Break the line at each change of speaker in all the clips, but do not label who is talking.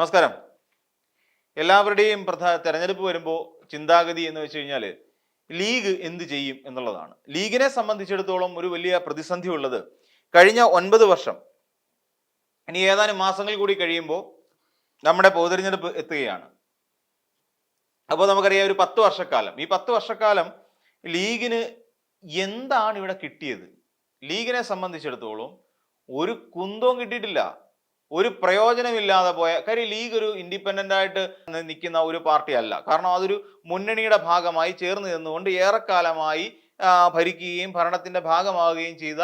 നമസ്കാരം. എല്ലാവരുടെയും പ്രധാന തെരഞ്ഞെടുപ്പ് വരുമ്പോൾ ചിന്താഗതി എന്ന് വെച്ച് കഴിഞ്ഞാൽ ലീഗ് എന്ത് ചെയ്യും എന്നുള്ളതാണ്. ലീഗിനെ സംബന്ധിച്ചിടത്തോളം ഒരു വലിയ പ്രതിസന്ധി ഉള്ളത് കഴിഞ്ഞ ഒൻപത് വർഷം. ഇനി ഏതാനും മാസങ്ങൾ കൂടി കഴിയുമ്പോൾ നമ്മുടെ പൊതുതെരഞ്ഞെടുപ്പ് എത്തുകയാണ്. അപ്പോൾ നമുക്കറിയാം ഒരു പത്ത് വർഷക്കാലം. ഈ പത്ത് വർഷക്കാലം ലീഗിന് എന്താണ് ഇവിടെ കിട്ടിയത്? ലീഗിനെ സംബന്ധിച്ചിടത്തോളം ഒരു കുന്തവും കിട്ടിയിട്ടില്ല. ഒരു പ്രയോജനമില്ലാതെ പോയ കാര്യം ലീഗ് ഒരു ഇൻഡിപെൻഡന്റ് ആയിട്ട് നിൽക്കുന്ന ഒരു പാർട്ടി അല്ല. കാരണം അതൊരു മുന്നണിയുടെ ഭാഗമായി ചേർന്ന് നിന്നുകൊണ്ട് ഏറെക്കാലമായി ഭരിക്കുകയും ഭരണത്തിന്റെ ഭാഗമാവുകയും ചെയ്ത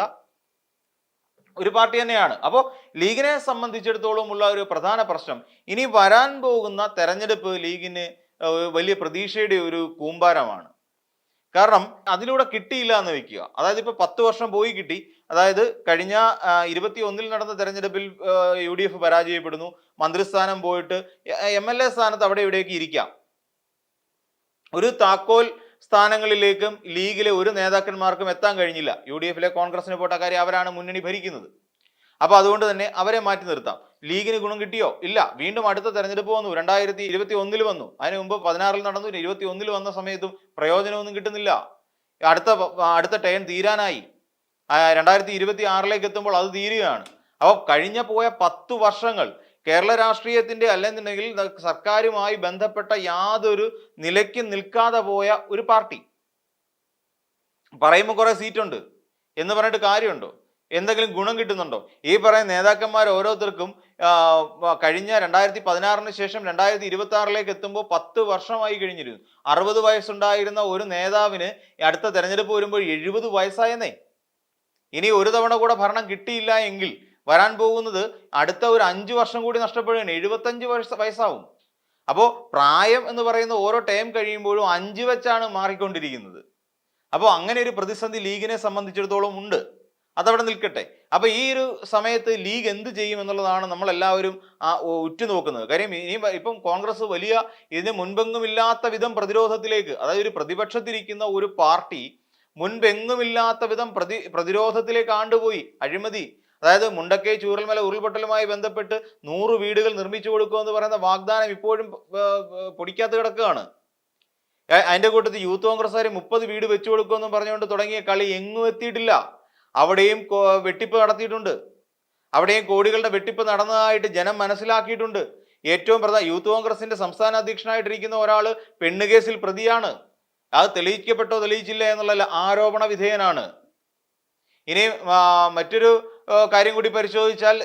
ഒരു പാർട്ടി തന്നെയാണ്. അപ്പോൾ ലീഗിനെ സംബന്ധിച്ചിടത്തോളം ഉള്ള ഒരു പ്രധാന പ്രശ്നം ഇനി വരാൻ പോകുന്ന തെരഞ്ഞെടുപ്പ് ലീഗിന് വലിയ പ്രതീക്ഷയുടെ ഒരു കൂമ്പാരമാണ്. കാരണം അതിലൂടെ കിട്ടിയില്ല എന്ന് വെക്കുക. അതായത് ഇപ്പൊ പത്ത് വർഷം പോയി കിട്ടി. അതായത് കഴിഞ്ഞ ഇരുപത്തി ഒന്നിൽ നടന്ന തെരഞ്ഞെടുപ്പിൽ യു ഡി എഫ് പരാജയപ്പെടുന്നു. മന്ത്രിസ്ഥാനം പോയിട്ട് എം എൽ എ സ്ഥാനത്ത് അവിടെ ഇവിടേക്ക് ഇരിക്കാം. ഒരു താക്കോൽ സ്ഥാനങ്ങളിലേക്കും ലീഗിലെ ഒരു നേതാക്കന്മാർക്കും എത്താൻ കഴിഞ്ഞില്ല. യു ഡി എഫിലെ കോൺഗ്രസിന് പോട്ട കാര്യം അവരാണ് മുന്നണി ഭരിക്കുന്നത്. അപ്പൊ അതുകൊണ്ട് തന്നെ അവരെ മാറ്റി നിർത്താം. ലീഗിന് ഗുണം കിട്ടിയോ? ഇല്ല. വീണ്ടും അടുത്ത തെരഞ്ഞെടുപ്പ് വന്നു. രണ്ടായിരത്തി ഇരുപത്തി ഒന്നിൽ വന്നു. അതിന് മുമ്പ് പതിനാറിൽ നടന്നു. ഇരുപത്തി ഒന്നിൽ വന്ന സമയത്തും പ്രയോജനമൊന്നും കിട്ടുന്നില്ല. അടുത്ത അടുത്ത ടേൺ തീരാനായി. രണ്ടായിരത്തി ഇരുപത്തി ആറിലേക്ക് എത്തുമ്പോൾ അത് തീരുകയാണ്. അപ്പോൾ കഴിഞ്ഞ പോയ പത്തു വർഷങ്ങൾ കേരള രാഷ്ട്രീയത്തിന്റെ അല്ലെന്നുണ്ടെങ്കിൽ സർക്കാരുമായി ബന്ധപ്പെട്ട യാതൊരു നിലയ്ക്ക് നിൽക്കാതെ പോയ ഒരു പാർട്ടി. പറയുമ്പോൾ കുറെ സീറ്റുണ്ട് എന്ന് പറഞ്ഞിട്ട് കാര്യമുണ്ടോ? എന്തെങ്കിലും ഗുണം കിട്ടുന്നുണ്ടോ? ഈ പറയുന്ന നേതാക്കന്മാർ ഓരോരുത്തർക്കും കഴിഞ്ഞ രണ്ടായിരത്തി പതിനാറിന് ശേഷം രണ്ടായിരത്തി ഇരുപത്തി ആറിലേക്ക് എത്തുമ്പോൾ പത്ത് വർഷമായി കഴിഞ്ഞിരുന്നു. അറുപത് വയസ്സുണ്ടായിരുന്ന ഒരു നേതാവിന് അടുത്ത തെരഞ്ഞെടുപ്പ് വരുമ്പോൾ എഴുപത് വയസ്സായെന്നേ. ഇനി ഒരു തവണ കൂടെ ഭരണം കിട്ടിയില്ല എങ്കിൽ വരാൻ പോകുന്നത് അടുത്ത ഒരു അഞ്ച് വർഷം കൂടി നഷ്ടപ്പെടുകയാണ്. എഴുപത്തഞ്ച് വയസ്സ് വയസ്സാവും. അപ്പോൾ പ്രായം എന്ന് പറയുന്ന ഓരോ ടൈം കഴിയുമ്പോഴും അഞ്ച് വെച്ചാണ് മാറിക്കൊണ്ടിരിക്കുന്നത്. അപ്പോൾ അങ്ങനെ ഒരു പ്രതിസന്ധി ലീഗിനെ സംബന്ധിച്ചിടത്തോളം ഉണ്ട്. അതവിടെ നിൽക്കട്ടെ. അപ്പോൾ ഈ ഒരു സമയത്ത് ലീഗ് എന്ത് ചെയ്യും എന്നുള്ളതാണ് നമ്മൾ എല്ലാവരും ഉറ്റുനോക്കുന്നത്. കാര്യം ഇനി ഇപ്പം കോൺഗ്രസ് വലിയ ഇതിന് മുൻപെങ്ങുമില്ലാത്ത വിധം പ്രതിരോധത്തിലേക്ക് അതായത് ഒരു പ്രതിപക്ഷത്തിരിക്കുന്ന ഒരു പാർട്ടി മുൻപെങ്ങുമില്ലാത്ത വിധം പ്രതി പ്രതിരോധത്തിലേക്ക് ആണ്ടുപോയി. അഴിമതി അതായത് മുണ്ടക്കൈ ചൂരൽമല ഉരുൾപൊട്ടലുമായി ബന്ധപ്പെട്ട് നൂറ് വീടുകൾ നിർമ്മിച്ചു കൊടുക്കുമെന്ന് പറയുന്ന വാഗ്ദാനം ഇപ്പോഴും പൊടിക്കാത്ത കിടക്കുകയാണ്. അതിന്റെ കൂട്ടത്തിൽ യൂത്ത് കോൺഗ്രസ്സുകാർ മുപ്പത് വീട് വെച്ചു കൊടുക്കുമെന്ന് പറഞ്ഞുകൊണ്ട് തുടങ്ങിയ കളി എങ്ങും എത്തിയിട്ടില്ല. അവിടെയും വെട്ടിപ്പ് നടത്തിയിട്ടുണ്ട്. അവിടെയും കോടികളുടെ വെട്ടിപ്പ് നടന്നതായിട്ട് ജനം മനസ്സിലാക്കിയിട്ടുണ്ട്. ഏറ്റവും പ്രധാന യൂത്ത് കോൺഗ്രസിന്റെ സംസ്ഥാന അധ്യക്ഷനായിട്ടിരിക്കുന്ന ഒരാൾ പെണ്ണുകേസിൽ പ്രതിയാണ്. അത് തെളിയിക്കപ്പെട്ടോ തെളിയിച്ചില്ല എന്നുള്ള ആരോപണ വിധേയനാണ്. ഇനി മറ്റൊരു കാര്യം കൂടി പരിശോധിച്ചാൽ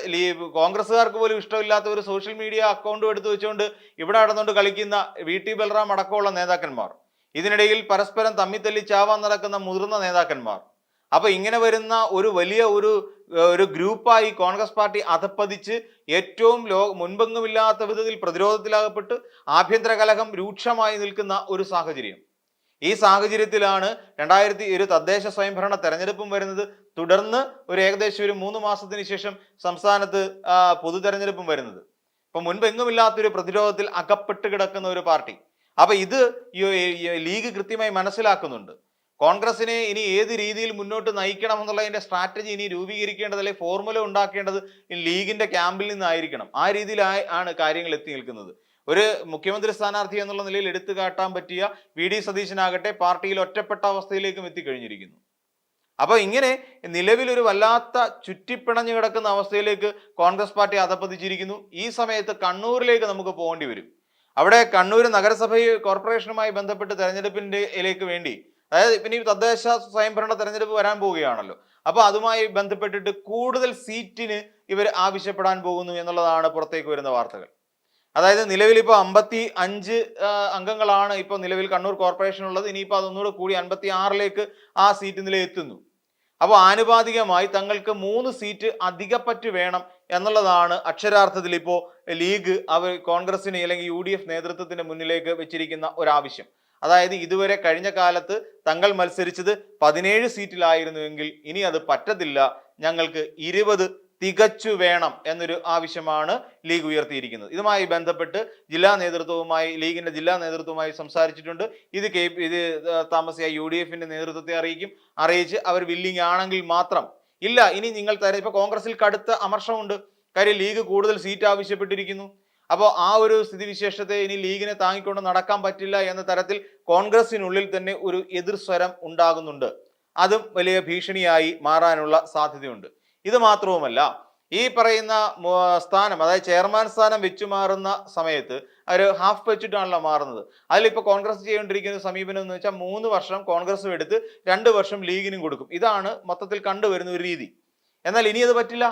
കോൺഗ്രസ്സുകാർക്ക് പോലും ഇഷ്ടമില്ലാത്ത ഒരു സോഷ്യൽ മീഡിയ അക്കൗണ്ടും എടുത്തു വെച്ചുകൊണ്ട് ഇവിടെ നടന്നുകൊണ്ട് കളിക്കുന്ന വി. ടി. ബൽറാം അടക്കമുള്ള നേതാക്കന്മാർ ഇതിനിടയിൽ പരസ്പരം തമ്മിത്തല്ലി ചാവാൻ നടക്കുന്ന മുതിർന്ന നേതാക്കന്മാർ. അപ്പൊ ഇങ്ങനെ വരുന്ന ഒരു വലിയ ഒരു ഒരു ഗ്രൂപ്പായി കോൺഗ്രസ് പാർട്ടി അധപ്പതിച്ച് ഏറ്റവും ലോ മുൻപെങ്ങുമില്ലാത്ത വിധത്തിൽ പ്രതിരോധത്തിലാകപ്പെട്ട് ആഭ്യന്തര കലഹം രൂക്ഷമായി നിൽക്കുന്ന ഒരു സാഹചര്യം. ഈ സാഹചര്യത്തിലാണ് രണ്ടായിരത്തി ഒരു തദ്ദേശ സ്വയംഭരണ തെരഞ്ഞെടുപ്പും വരുന്നത്. തുടർന്ന് ഒരു ഏകദേശം ഒരു മൂന്ന് മാസത്തിന് ശേഷം സംസ്ഥാനത്ത് പൊതു തെരഞ്ഞെടുപ്പും വരുന്നത്. അപ്പൊ മുൻപെങ്ങുമില്ലാത്തൊരു പ്രതിരോധത്തിൽ അകപ്പെട്ട് കിടക്കുന്ന ഒരു പാർട്ടി. അപ്പൊ ഇത് ലീഗ് കൃത്യമായി മനസ്സിലാക്കുന്നുണ്ട്. കോൺഗ്രസിനെ ഇനി ഏത് രീതിയിൽ മുന്നോട്ട് നയിക്കണം എന്നുള്ളതിന്റെ സ്ട്രാറ്റജി ഇനി രൂപീകരിക്കേണ്ടത് അല്ലെങ്കിൽ ഫോർമുല ഉണ്ടാക്കേണ്ടത് ലീഗിന്റെ ക്യാമ്പിൽ നിന്നായിരിക്കണം. ആ രീതിയിലായി ആണ് കാര്യങ്ങൾ എത്തി നിൽക്കുന്നത്. ഒരു മുഖ്യമന്ത്രി സ്ഥാനാർത്ഥി എന്നുള്ള നിലയിൽ എടുത്തു കാട്ടാൻ പറ്റിയ വി ഡി സതീശനാകട്ടെ പാർട്ടിയിൽ ഒറ്റപ്പെട്ട അവസ്ഥയിലേക്കും എത്തിക്കഴിഞ്ഞിരിക്കുന്നു. അപ്പോൾ ഇങ്ങനെ നിലവിൽ ഒരു വല്ലാത്ത ചുറ്റിപ്പിണഞ്ഞു കിടക്കുന്ന അവസ്ഥയിലേക്ക് കോൺഗ്രസ് പാർട്ടി അധപ്പതിച്ചിരിക്കുന്നു. ഈ സമയത്ത് കണ്ണൂരിലേക്ക് നമുക്ക് പോകേണ്ടി വരും. അവിടെ കണ്ണൂർ നഗരസഭ കോർപ്പറേഷനുമായി ബന്ധപ്പെട്ട് തെരഞ്ഞെടുപ്പിന്റെ ലേക്ക് വേണ്ടി അതായത് ഈ തദ്ദേശ സ്വയംഭരണ തെരഞ്ഞെടുപ്പ് വരാൻ പോവുകയാണല്ലോ. അപ്പോൾ അതുമായി ബന്ധപ്പെട്ടിട്ട് കൂടുതൽ സീറ്റിന് ഇവർ ആവശ്യപ്പെടാൻ പോകുന്നു എന്നുള്ളതാണ് പുറത്തേക്ക് വരുന്ന വാർത്തകൾ. അതായത് നിലവിൽ ഇപ്പോൾ അമ്പത്തി അഞ്ച് അംഗങ്ങളാണ് ഇപ്പോൾ നിലവിൽ കണ്ണൂർ കോർപ്പറേഷൻ ഉള്ളത്. ഇനിയിപ്പോൾ അതൊന്നുകൂടെ കൂടി അൻപത്തി ആറിലേക്ക് ആ സീറ്റ് നില എത്തുന്നു അപ്പോൾ ആനുപാതികമായി തങ്ങൾക്ക് മൂന്ന് സീറ്റ് അധികപ്പറ്റ് വേണം എന്നുള്ളതാണ് അക്ഷരാർത്ഥത്തിൽ ഇപ്പോൾ ലീഗ് അവർ കോൺഗ്രസിന് അല്ലെങ്കിൽ യു ഡി എഫ് നേതൃത്വത്തിന്റെ മുന്നിലേക്ക് വെച്ചിരിക്കുന്ന ഒരാവശ്യം. അതായത് ഇതുവരെ കഴിഞ്ഞ കാലത്ത് തങ്ങൾ മത്സരിച്ചത് പതിനേഴ് സീറ്റിലായിരുന്നുവെങ്കിൽ ഇനി അത് പറ്റത്തില്ല. ഞങ്ങൾക്ക് ഇരുപത് തികച്ചു വേണം എന്നൊരു ആവശ്യമാണ് ലീഗ് ഉയർത്തിയിരിക്കുന്നത്. ഇതുമായി ബന്ധപ്പെട്ട് ജില്ലാ നേതൃത്വവുമായി ലീഗിന്റെ ജില്ലാ നേതൃത്വവുമായി സംസാരിച്ചിട്ടുണ്ട്. ഇത് കെ ഇത് താമസിയായ യു ഡി എഫിന്റെ നേതൃത്വത്തെ അറിയിക്കും. അറിയിച്ച് അവർ വില്ലിങ് ആണെങ്കിൽ മാത്രം. ഇല്ല ഇനി നിങ്ങൾ തരാം ഇപ്പൊ കോൺഗ്രസിൽ കടുത്ത അമർഷമുണ്ട്. കാര്യം ലീഗ് കൂടുതൽ സീറ്റ് ആവശ്യപ്പെട്ടിരിക്കുന്നു. അപ്പോൾ ആ ഒരു സ്ഥിതിവിശേഷത്തെ ഇനി ലീഗിനെ താങ്ങിക്കൊണ്ട് നടക്കാൻ പറ്റില്ല എന്ന തരത്തിൽ കോൺഗ്രസിനുള്ളിൽ തന്നെ ഒരു എതിർസ്വരം ഉണ്ടാകുന്നുണ്ട്. അതും വലിയ ഭീഷണിയായി മാറാനുള്ള സാധ്യതയുണ്ട്. ഇത് മാത്രവുമല്ല ഈ പറയുന്ന സ്ഥാനം അതായത് ചെയർമാൻ സ്ഥാനം വെച്ചു മാറുന്ന സമയത്ത് ഒരു ഹാഫ് വെച്ചിട്ടാണല്ലോ മാറുന്നത്. അതിലിപ്പോൾ കോൺഗ്രസ് ചെയ്തുകൊണ്ടിരിക്കുന്ന സമീപനം എന്ന് വെച്ചാൽ മൂന്ന് വർഷം കോൺഗ്രസും എടുത്ത് രണ്ട് വർഷം ലീഗിനും കൊടുക്കും. ഇതാണ് മൊത്തത്തിൽ കണ്ടുവരുന്ന ഒരു രീതി. എന്നാൽ ഇനി അത് പറ്റില്ല.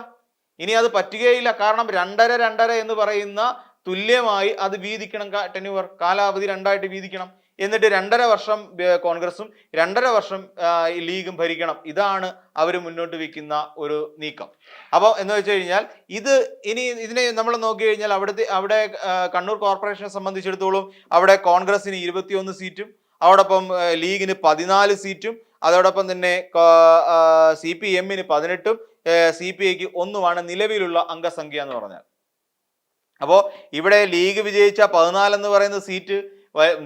ഇനി അത് പറ്റുകയില്ല. കാരണം രണ്ടര രണ്ടര എന്ന് പറയുന്ന തുല്യമായി അത് വീതിക്കണം. ടെന്യൂവർ കാലാവധി രണ്ടായിട്ട് വീതിക്കണം. എന്നിട്ട് രണ്ടര വർഷം കോൺഗ്രസും രണ്ടര വർഷം ലീഗും ഭരിക്കണം. ഇതാണ് അവർ മുന്നോട്ട് വയ്ക്കുന്ന ഒരു നീക്കം. അപ്പോൾ എന്ന് വെച്ച് കഴിഞ്ഞാൽ ഇത് ഇനി ഇതിനെ നമ്മൾ നോക്കി കഴിഞ്ഞാൽ അവിടുത്തെ അവിടെ കണ്ണൂർ കോർപ്പറേഷനെ സംബന്ധിച്ചിടത്തോളം അവിടെ കോൺഗ്രസിന് ഇരുപത്തിയൊന്ന് സീറ്റും അതോടൊപ്പം ലീഗിന് പതിനാല് സീറ്റും അതോടൊപ്പം തന്നെ സി പി എമ്മിന് പതിനെട്ടും സി പി ഐക്ക് ഒന്നുമാണ് നിലവിലുള്ള അംഗസംഖ്യ എന്ന് പറഞ്ഞാൽ. അപ്പോൾ ഇവിടെ ലീഗ് വിജയിച്ച പതിനാലെന്ന് പറയുന്ന സീറ്റ്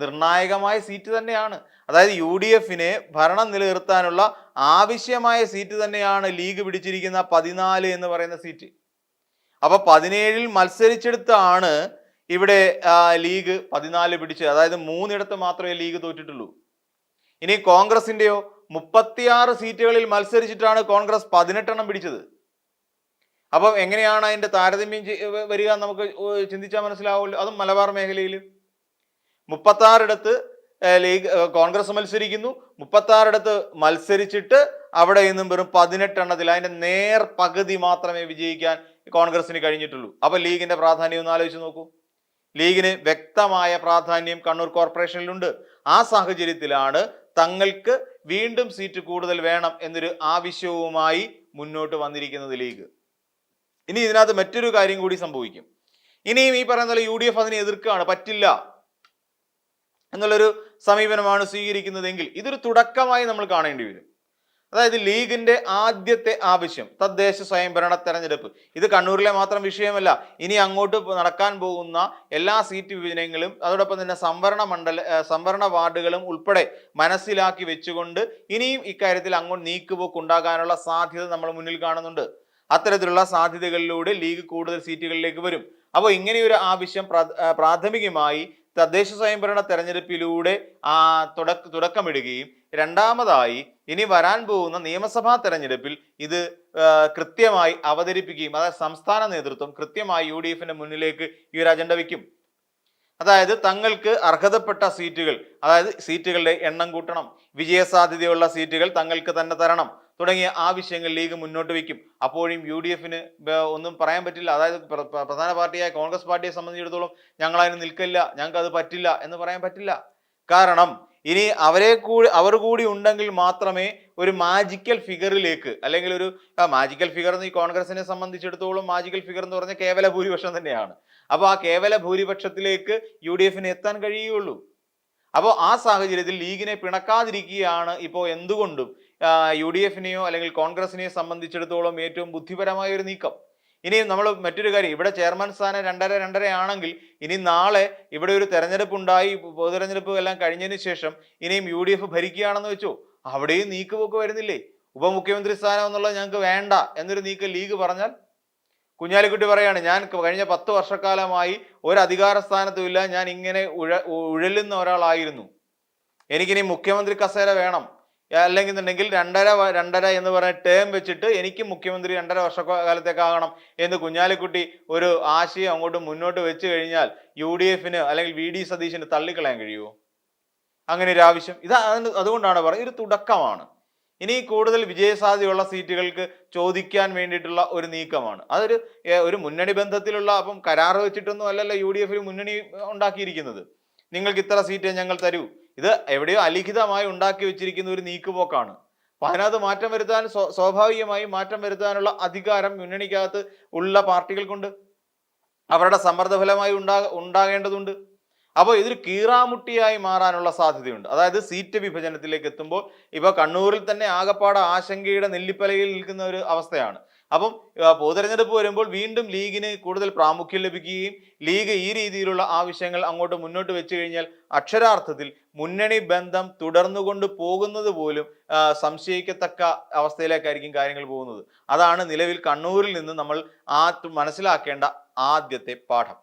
നിർണായകമായ സീറ്റ് തന്നെയാണ്. അതായത് യു ഡി എഫിനെ ഭരണം നിലനിർത്താനുള്ള ആവശ്യമായ സീറ്റ് തന്നെയാണ് ലീഗ് പിടിച്ചിരിക്കുന്ന പതിനാല് എന്ന് പറയുന്ന സീറ്റ്. അപ്പൊ പതിനേഴിൽ മത്സരിച്ചെടുത്താണ് ഇവിടെ ലീഗ് പതിനാല് പിടിച്ചത്. അതായത് മൂന്നിടത്ത് മാത്രമേ ലീഗ് തോറ്റിട്ടുള്ളൂ. ഇനി കോൺഗ്രസിന്റെയോ മുപ്പത്തിയാറ് സീറ്റുകളിൽ മത്സരിച്ചിട്ടാണ് കോൺഗ്രസ് പതിനെട്ടെണ്ണം പിടിച്ചത്. അപ്പം എങ്ങനെയാണ് അതിന്റെ താരതമ്യം വരിക നമുക്ക് ചിന്തിച്ചാൽ മനസ്സിലാവുമല്ലോ. അതും മലബാർ മേഖലയിൽ മുപ്പത്താറിടത്ത് ആറിടത്ത് ലീഗ് കോൺഗ്രസ് മത്സരിക്കുന്നു. മുപ്പത്താറിടത്ത് മത്സരിച്ചിട്ട് അവിടെ നിന്നും വെറും പതിനെട്ടെണ്ണത്തിൽ അതിന്റെ നേർ പകുതി മാത്രമേ വിജയിക്കാൻ കോൺഗ്രസിന് കഴിഞ്ഞിട്ടുള്ളൂ. അപ്പൊ ലീഗിന്റെ പ്രാധാന്യം ഒന്ന് ആലോചിച്ച് നോക്കൂ. ലീഗിന് വ്യക്തമായ പ്രാധാന്യം കണ്ണൂർ കോർപ്പറേഷനിലുണ്ട്. ആ സാഹചര്യത്തിലാണ് തങ്ങൾക്ക് വീണ്ടും സീറ്റ് കൂടുതൽ വേണം എന്നൊരു ആവശ്യവുമായി മുന്നോട്ട് വന്നിരിക്കുന്നത് ലീഗ്. ഇനി ഇതിനകത്ത് മറ്റൊരു കാര്യം കൂടി സംഭവിക്കും. ഇനിയും ഈ പറയുന്ന യു ഡി എഫ് അതിനെ എതിർക്കുകയാണ്. പറ്റില്ല. എന്നുള്ളൊരു സമീപനമാണ് സ്വീകരിക്കുന്നതെങ്കിൽ ഇതൊരു തുടക്കമായി നമ്മൾ കാണേണ്ടി വരും. അതായത് ലീഗിന്റെ ആദ്യത്തെ ആവശ്യം തദ്ദേശ സ്വയംഭരണ തെരഞ്ഞെടുപ്പ്. ഇത് കണ്ണൂരിലെ മാത്രം വിഷയമല്ല ഇനി അങ്ങോട്ട് നടക്കാൻ പോകുന്ന എല്ലാ സീറ്റ് വിഭജനങ്ങളും അതോടൊപ്പം തന്നെ സംവരണ മണ്ഡല സംവരണ വാർഡുകളും ഉൾപ്പെടെ മനസ്സിലാക്കി വെച്ചുകൊണ്ട് ഇനിയും ഇക്കാര്യത്തിൽ അങ്ങോട്ട് നീക്കുപോക്ക് ഉണ്ടാകാനുള്ള സാധ്യത നമ്മൾ മുന്നിൽ കാണുന്നുണ്ട്. അത്തരത്തിലുള്ള സാധ്യതകളിലൂടെ ലീഗ് കൂടുതൽ സീറ്റുകളിലേക്ക് വരും. അപ്പോൾ ഇങ്ങനെയൊരു ആവശ്യം പ്രാഥമികമായി തദ്ദേശ സ്വയംഭരണ തെരഞ്ഞെടുപ്പിലൂടെ ആ തുടക്ക തുടക്കമിടുകയും രണ്ടാമതായി ഇനി വരാൻ പോകുന്ന നിയമസഭാ തെരഞ്ഞെടുപ്പിൽ ഇത് കൃത്യമായി അവതരിപ്പിക്കുകയും അതായത് സംസ്ഥാന നേതൃത്വം കൃത്യമായി യു ഡി എഫിന്റെ മുന്നിലേക്ക് ഈ ഒരു അജണ്ട വയ്ക്കും. അതായത് തങ്ങൾക്ക് അർഹതപ്പെട്ട സീറ്റുകൾ അതായത് സീറ്റുകളുടെ എണ്ണം കൂട്ടണം വിജയസാധ്യതയുള്ള സീറ്റുകൾ തങ്ങൾക്ക് തന്നെ തരണം. തുടങ്ങിയ ആവശ്യങ്ങൾ ലീഗ് മുന്നോട്ട് വയ്ക്കും. അപ്പോഴും യു ഡി എഫിന് ഒന്നും പറയാൻ പറ്റില്ല. അതായത് പ്ര- പ്ര- പ്രധാന പാർട്ടിയായ കോൺഗ്രസ് പാർട്ടിയെ സംബന്ധിച്ചിടത്തോളം ഞങ്ങൾ അതിന് നിൽക്കില്ല ഞങ്ങൾക്ക് അത് പറ്റില്ല എന്ന് പറയാൻ പറ്റില്ല. കാരണം ഇനി അവരെ കൂടി അവർ കൂടി ഉണ്ടെങ്കിൽ മാത്രമേ ഒരു മാജിക്കൽ ഫിഗറിലേക്ക് അല്ലെങ്കിൽ ഒരു മാജിക്കൽ ഫിഗർ എന്ന് ഈ കോൺഗ്രസിനെ സംബന്ധിച്ചിടത്തോളം മാജിക്കൽ ഫിഗർ എന്ന് പറഞ്ഞാൽ കേവല ഭൂരിപക്ഷം തന്നെയാണ്. അപ്പോൾ ആ കേവല ഭൂരിപക്ഷത്തിലേക്ക് യു ഡി എഫിന് എത്താൻ കഴിയുകയുള്ളൂ. അപ്പോൾ ആ സാഹചര്യത്തിൽ ലീഗിനെ പിണക്കാതിരിക്കുകയാണ് ഇപ്പോൾ എന്തുകൊണ്ടും യു ഡി എഫിനെയോ അല്ലെങ്കിൽ കോൺഗ്രസിനെയോ സംബന്ധിച്ചിടത്തോളം ഏറ്റവും ബുദ്ധിപരമായ ഒരു നീക്കം. ഇനി നമ്മൾ മറ്റൊരു കാര്യം ഇവിടെ ചെയർമാൻ സ്ഥാനം രണ്ടര രണ്ടര ആണെങ്കിൽ ഇനി നാളെ ഇവിടെ ഒരു തെരഞ്ഞെടുപ്പ് ഉണ്ടായി പൊതുതെരഞ്ഞെടുപ്പ് എല്ലാം കഴിഞ്ഞതിന് ശേഷം ഇനിയും യു ഡി എഫ് ഭരിക്കുകയാണെന്ന് വെച്ചോ അവിടെയും നീക്കുപോക്ക് വരുന്നില്ലേ? ഉപമുഖ്യമന്ത്രി സ്ഥാനം എന്നുള്ളത് ഞങ്ങൾക്ക് വേണ്ട എന്നൊരു നീക്കം ലീഗ് പറഞ്ഞാൽ? കുഞ്ഞാലിക്കുട്ടി പറയാണ് ഞാൻ കഴിഞ്ഞ പത്ത് വർഷക്കാലമായി ഒരു അധികാര സ്ഥാനത്തുമില്ല ഞാൻ ഇങ്ങനെ ഉഴ ഉഴലുന്ന ഒരാളായിരുന്നു. എനിക്കിനി മുഖ്യമന്ത്രി കസേര വേണം. അല്ലെങ്കിൽ എന്നുണ്ടെങ്കിൽ രണ്ടര രണ്ടര എന്ന് പറഞ്ഞ ടേം വെച്ചിട്ട് എനിക്ക് മുഖ്യമന്ത്രി രണ്ടര വർഷക്കാലത്തേക്കാകണം എന്ന് കുഞ്ഞാലിക്കുട്ടി ഒരു ആശയം അങ്ങോട്ട് മുന്നോട്ട് വെച്ച് കഴിഞ്ഞാൽ യു ഡി എഫിന് അല്ലെങ്കിൽ വി ഡി സതീശിന് തള്ളിക്കളയാൻ കഴിയുമോ? അങ്ങനെ ഒരു ആവശ്യം. ഇത് അതുകൊണ്ടാണ് പറയുന്നത്. ഒരു തുടക്കമാണ്. ഇനി കൂടുതൽ വിജയസാധ്യതയുള്ള സീറ്റുകൾക്ക് ചോദിക്കാൻ വേണ്ടിയിട്ടുള്ള ഒരു നീക്കമാണ്. അതൊരു ഒരു മുന്നണി ബന്ധത്തിലുള്ള അപ്പം കരാർ വെച്ചിട്ടൊന്നും അല്ലല്ലോ യു ഡി എഫിൽ മുന്നണി ഉണ്ടാക്കിയിരിക്കുന്നത്. നിങ്ങൾക്ക് ഇത്ര സീറ്റ് ഞങ്ങൾ തരൂ. ഇത് എവിടെയോ അലിഖിതമായി ഉണ്ടാക്കി വെച്ചിരിക്കുന്ന ഒരു നീക്കുപോക്കാണ്. അപ്പൊ അതിനകത്ത് മാറ്റം വരുത്താൻ സ്വാഭാവികമായി മാറ്റം വരുത്താനുള്ള അധികാരം മുന്നണിക്കകത്ത് ഉള്ള പാർട്ടികൾക്കുണ്ട്. അവരുടെ സമ്മർദ്ദ ഫലമായി ഉണ്ടാ ഉണ്ടാകേണ്ടതുണ്ട്. അപ്പോൾ ഇതൊരു കീറാമുട്ടിയായി മാറാനുള്ള സാധ്യതയുണ്ട്. അതായത് സീറ്റ് വിഭജനത്തിലേക്ക് എത്തുമ്പോൾ ഇപ്പോൾ കണ്ണൂരിൽ തന്നെ ആകപ്പാട് ആശങ്കയുടെ നെല്ലിപ്പലയിൽ നിൽക്കുന്ന ഒരു അവസ്ഥയാണ്. അപ്പം പൊതുതെരഞ്ഞെടുപ്പ് വരുമ്പോൾ വീണ്ടും ലീഗിന് കൂടുതൽ പ്രാമുഖ്യം ലഭിക്കുകയും ലീഗ് ഈ രീതിയിലുള്ള ആവശ്യങ്ങൾ അങ്ങോട്ട് മുന്നോട്ട് വെച്ചു കഴിഞ്ഞാൽ അക്ഷരാർത്ഥത്തിൽ മുന്നണി ബന്ധം തുടർന്നുകൊണ്ട് പോകുന്നത് പോലും സംശയിക്കത്തക്ക അവസ്ഥയിലേക്കായിരിക്കും കാര്യങ്ങൾ പോകുന്നത്. അതാണ് നിലവിൽ കണ്ണൂരിൽ നിന്ന് നമ്മൾ ആ മനസ്സിലാക്കേണ്ട ആദ്യത്തെ പാഠം.